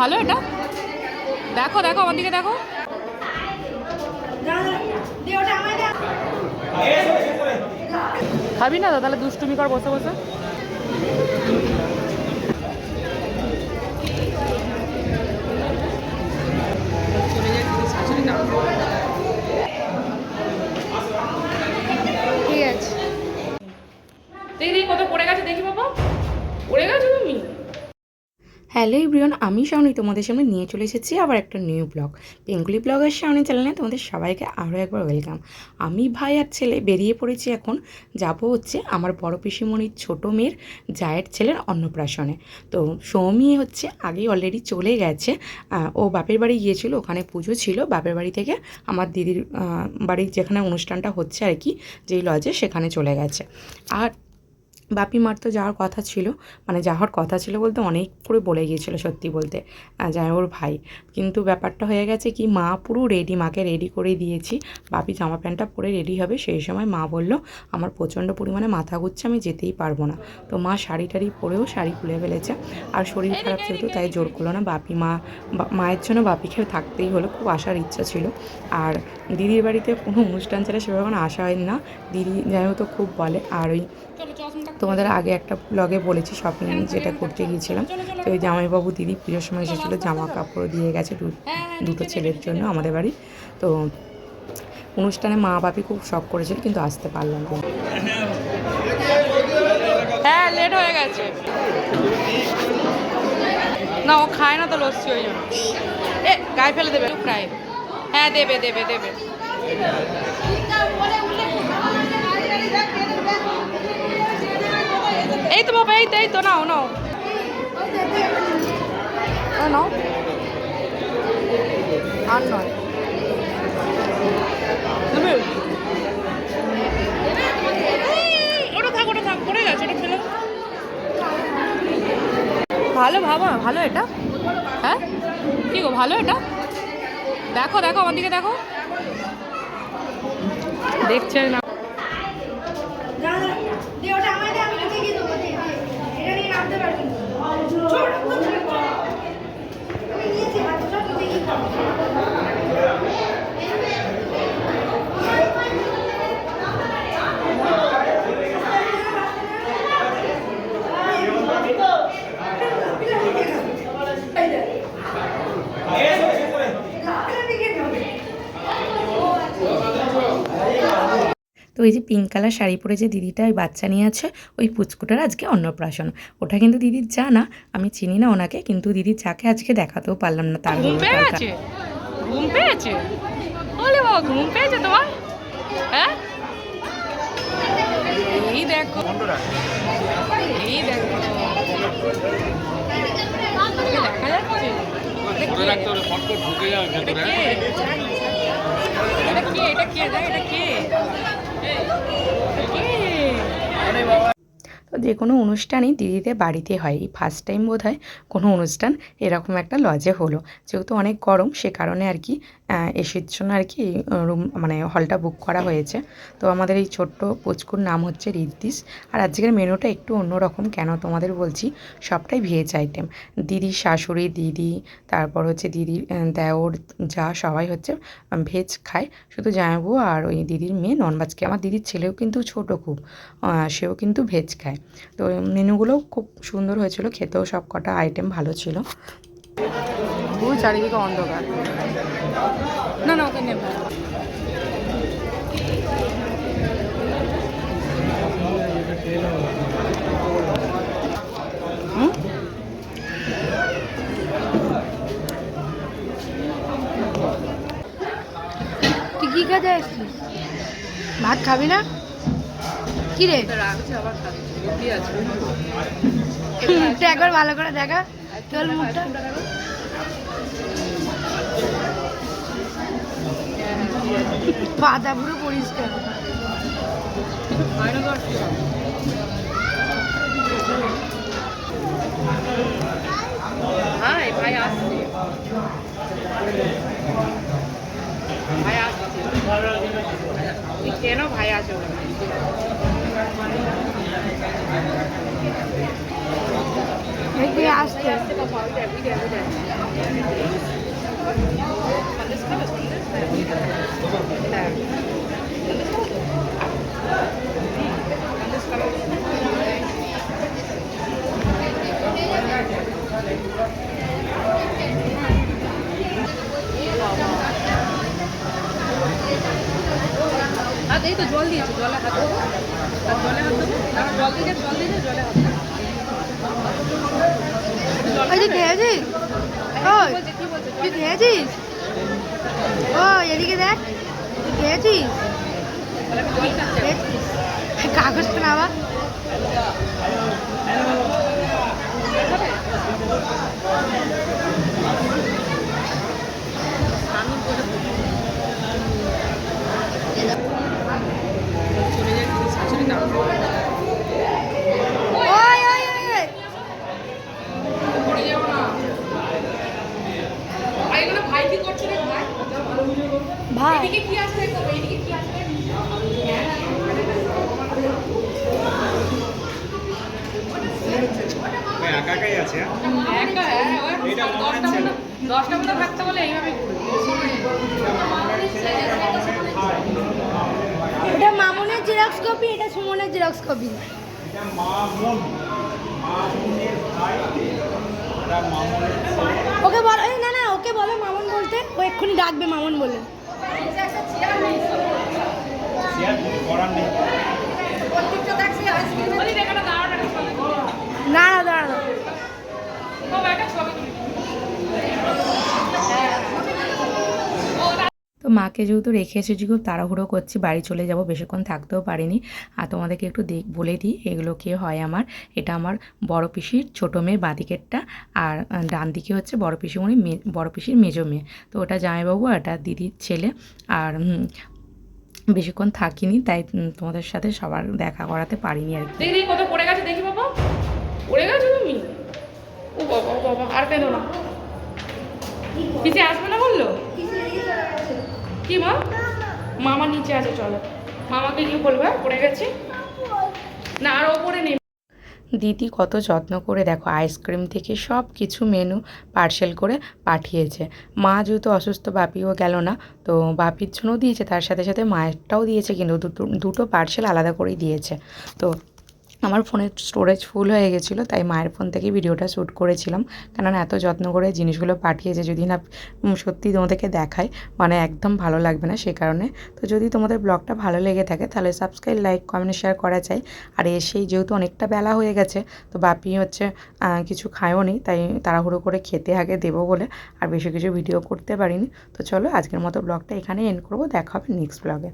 ভালো এটা? দেখো দেখো, আমার দিকে দেখো। খাবি না তাহলে দুষ্টুমি কর বসে বসে। ঠিক আছে। কত পড়ে গেছে, দেখি বাবা। পড়ে গেছো তুমি? হ্যালো ইব্রিয়ন আমি শাওনি তোমাদের সামনে নিয়ে চলে এসেছি আবার একটা নিউ ব্লগ। বেঙ্গলি ব্লগের শাওনি চ্যানেলে তোমাদের সবাইকে আরও একবার ওয়েলকাম। আমি ভাই আর ছেলে বেরিয়ে পড়েছি এখন, যাব হচ্ছে আমার বড় পিসিমণির ছোটো মেয়ের জায়ের ছেলের অন্নপ্রাশনে। তো সৌমি হচ্ছে আগেই অলরেডি চলে গেছে ও বাপের বাড়ি গিয়েছিল, ওখানে পুজো ছিল, বাপের বাড়ি থেকে আমার দিদির বাড়ির যেখানে অনুষ্ঠানটা হচ্ছে আর কি, যেই লজে সেখানে চলে গেছে। আর বাপি মার তো যাওয়ার কথা ছিল মানে যাওয়ার কথা ছিল বলতে অনেক করে বলে গিয়েছিল সত্যি বলতে যায় ওর ভাই। কিন্তু ব্যাপারটা হয়ে গেছে কি মা পুরো রেডি মাকে রেডি করে দিয়েছি। বাপি জামা প্যান্টটা পরে রেডি হবে সেই সময় মা বলল আমার প্রচণ্ড পরিমাণে মাথা ঘুরছে আমি যেতেই পারব না। তো মা শাড়ি টাড়ি পরেও শাড়ি খুলে ফেলেছে। আর শরীর খারাপ যেহেতু তাই জোর করল না বাপি মা মায়ের জন্য বাপিকে থাকতেই হলো খুব আসার ইচ্ছা ছিল। আর দিদির বাড়িতে কোনো অনুষ্ঠান ছাড়া সেভাবে আসা হয় না। দিদি যাই হোক তো খুব বলে। আর ওই তোমাদের আগে একটা ব্লগে বলেছি শপিং যেটা করতে গিয়েছিলাম। তো ওই জামাইবাবু দিদি পুজোর সময় এসেছিল জামা কাপড় দিয়ে গেছে দু- দুটো ছেলের জন্য আমাদের বাড়ি। তো অনুষ্ঠানে মা বাপি খুব শখ করেছিল কিন্তু আসতে পারলাম না। হ্যাঁ লেট হয়ে গেছে। না ও খায় না তো লস্যি ওই জন্য। এ গায়ে ফেলে দেবে ফ্রাই হ্যাঁ দেবে দেবে দেবে। এই তো বাবা এই তো এই তো নাও নাও। নাও, আর নয়? ওটা থাক ওটা থাক পড়ে গেছে ভালো ভাবা ভালো এটা। হ্যাঁ? কি গো ভালো এটা? দেখো দেখো আমার দিকে দেখো। দেখছে না। Jordan, look at him. তো ওই যে পিঙ্ক কালার শাড়ি পরে যে দিদিটা ওই বাচ্চা নিয়ে আছে ওই পুচকুটার আজকে অন্নপ্রাশন। ওটা কিন্তু দিদির যা না আমি চিনি না ওনাকে কিন্তু দিদির যাকে আজকে দেখাতেও পারলাম না তার ঘুম হলো পেয়ে তার ঘুম পেয়েছে? বলে বাবা ঘুম পেয়েছে তোমার? হ্যাঁ? এই দেখো। এই দেখো। দেখা যাচ্ছে? এটা কে? এটা কে? এটা কে? এটা কে তো যে কোনো অনুষ্ঠানই দিদিদের বাড়িতে হয়। এই ফার্স্ট টাইম বোধ হয় কোনো অনুষ্ঠান এরকম একটা লজে হলো। যেহেতু অনেক গরম, সে কারণে আর কি এসির জন্য আর কি রুম মানে হলটা বুক করা হয়েছে। তো আমাদের এই ছোট্ট পুচকুর নাম হচ্ছে রিদ্দিস আর আজকের মেনুটা একটু অন্যরকম কেন তোমাদের বলছি? সবটাই ভেজ আইটেম দিদির শাশুড়ি, দিদি, তারপর হচ্ছে দিদির দেওর, যা সবাই হচ্ছে ভেজ খায়। শুধু জামাইবু আর ওই দিদির মেয়ে ননভেজ খায় আমার দিদির ছেলেও কিন্তু ছোট খুব। সেও কিন্তু ভেজ খায়। তো মেনুগুলোও খুব সুন্দর হয়েছিল খেতেও সব কটা আইটেম ভালো ছিল। পুরো চারিদিকে অন্ধকার। না না ওকে নেবে। কি ভাত খাবি না? কি রে? মুখটা একবার ভালো করে দেখা। তোর মুখটা। পাতা পুরো পরিষ্কার। ভাই ভাই আসছে। ভাই আসছে। কেন ভাই হাত এই তো জল দিয়েছে জলে হাত দেবো আর জলে হাত দেবো জল দিয়ে জল দিয়ে জলে হাত ওই যে খেয়েছিস ওই তুই খেয়েছিস ও এদিকে দেখ তুই খেয়েছিস? কাগজটা না আবার ওই ওই ওই ওই ভাই কি করছে রে ভাই ভাই এদিকে কি আছে দেখো এদিকে কি আছে ওই একা একাই আছে হ্যাঁ? একা হ্যাঁ ওই দশটা মতো থাকতে বলে এইভাবে ওটা মামুনের জেরক্স কপি এটা সুমনের জেরক্স কপি এটা মা ভাই এটা মামনের ওকে বলো এই না না ওকে বলো মামুন ও এক্ষুনি ডাকবে মামুন বলে শেয়ার কিছু করার নেই ওই দেখাটা দাঁড়াটা ছবি না না দাঁড়া দাঁড়া। ও একটা ছবি তুলি তো মাকে যেহেতু রেখে এসেছি খুব তাড়াহুড়ো করছি, বাড়ি চলে যাব, বেশিক্ষণ থাকতেও পারিনি। আর তোমাদেরকে একটু বলে দিই এগুলো কে হয় আমার। এটা আমার বড় পিসির ছোটো মেয়ে বাঁদিকেরটা আর ডান দিকে হচ্ছে বড় পিসিমণি মে, বড় পিসির মেজো মেয়ে। তো ওটা জামাইবাবু এটা দিদির ছেলে। আর বেশিক্ষণ থাকিনি, তাই তোমাদের সাথে সবার দেখা করাতে পারিনি আর কি। কত পড়ে গেছে দেখি বাবা। পড়ে তুমি? ও বাবা বাবা, আর কেন না। পিছিয়ে আসবে না বলল? কি মা? মামা নিচে আছে, চলো। মামাকে গিয়ে বলবে, পড়ে গেছে? না, আর ওপরে নেই। দিদি কত যত্ন করে দেখো, আইসক্রিম থেকে সব কিছু মেনু পার্সেল করে পাঠিয়েছে। মা যেহেতু অসুস্থ, বাপিও গেল না, তো বাপির জন্যও দিয়েছে, তার সাথে সাথে মায়েরটাও দিয়েছে, কিন্তু দুটো দুটো পার্সেল আলাদা করেই দিয়েছে। তো আমার ফোনের স্টোরেজ ফুল হয়ে গেছিল, তাই মায়ের ফোন থেকে ভিডিওটা শ্যুট করেছিলাম। কেননা এত যত্ন করে জিনিসগুলো পাঠিয়েছে, যদি না সত্যি তোমাদেরকে দেখায় মানে একদম ভালো লাগবে না সে কারণে। তো যদি তোমাদের ব্লগটা ভালো লেগে থাকে, তাহলে সাবস্ক্রাইব লাইক কমেন্ট শেয়ার করা চাই আর এসেই যেহেতু অনেকটা বেলা হয়ে গেছে, তো বাপি হচ্ছে কিছু খায়ও নি, তাই তাড়াহুড়ো করে খেতে আগে দেবো বলে আর বেশি কিছু ভিডিও করতে পারিনি। তো চলো আজকের মতো ব্লগটা এখানে এন্ড করব, দেখা হবে নেক্সট ব্লগে